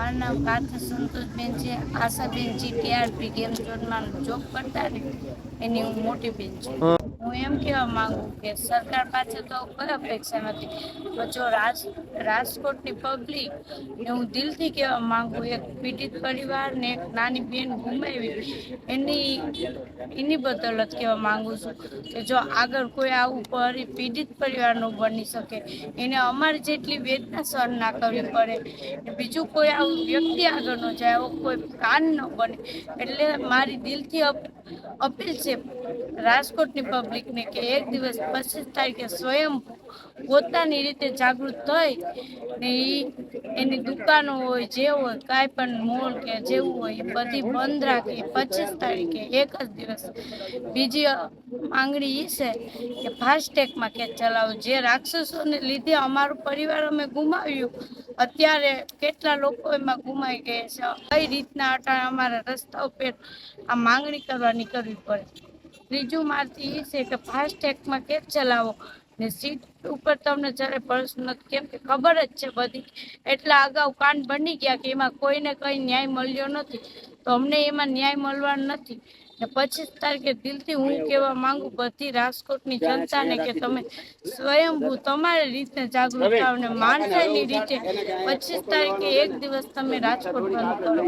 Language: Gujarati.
મારું નામ કાર્થ સંતોષબેન છે આશાબેન જી ટીઆરપી ગેમ ઝોનમાં જોબ કરતા ને એની હું મોટી બેન છું. હું એમ કહેવા માંગુ કે સરકાર પાસે તો કોઈ અપેક્ષા નથી. તો જો રાજ, રાજકોટની પબ્લિક ને હું દિલથી કહેવા માંગુ, એક પીડિત પરિવાર ને એક નાની બેન ગુમાવી, એની એની બદૌલત કહેવા માંગુ છું કે જો આગળ કોઈ આવું પરી, પીડિત પરિવારનું બની શકે. એને અમારી જેટલી વેદના સહન ના કરવી પડે. બીજું કોઈ આવું વ્યક્તિ આગળ ન જાય આવો કોઈ કાન ન બને. એટલે મારી દિલથી અપ- અપીલ છે, રાજકોટની પબ્લિકને કે એક દિવસ પચીસ તારીખે સ્વયં પોતાની રીતે જાગૃત થઈ ને એની દુકાનો હોય, જે હોય, કાંઈ પણ મોલ કે જેવું હોય, એ બધી બંધ રાખી. પચીસ તારીખે એક જ દિવસ. બીજી માંગણી એ છે કે ફાસ્ટેગમાં કે ચલાવો. જે રાક્ષસોને લીધે અમારું પરિવાર અમે ગુમાવ્યું. અત્યારે કેટલા લોકો એમાં ગુમાઈ ગયા છે. કઈ રીતના અટાણે અમારા રસ્તા ઉપર આ માંગણી કરવા નીકળવી પડે? ત્રીજું મારથી એ છે કે ફાસ્ટેગમાં કેમ ચલાવો? ને સીટ ઉપર તમને જ્યારે પર્સ નથી કેમ કે ખબર જ છે બધી. એટલા અગાઉ કાંડ બની ગયા કે એમાં કોઈને કંઈ ન્યાય મળ્યો નથી. તો અમને એમાં ન્યાય મળવાનો નથી. ને પચીસ તારીખે દિલથી હું કહેવા માંગુ બધી રાજકોટની જનતાને કે તમે સ્વયંભૂ તમારી રીતે જાગૃત થાવ ને માણસાઈની રીતે પચીસ તારીખે એક દિવસ તમે રાજકોટ બંધ કરો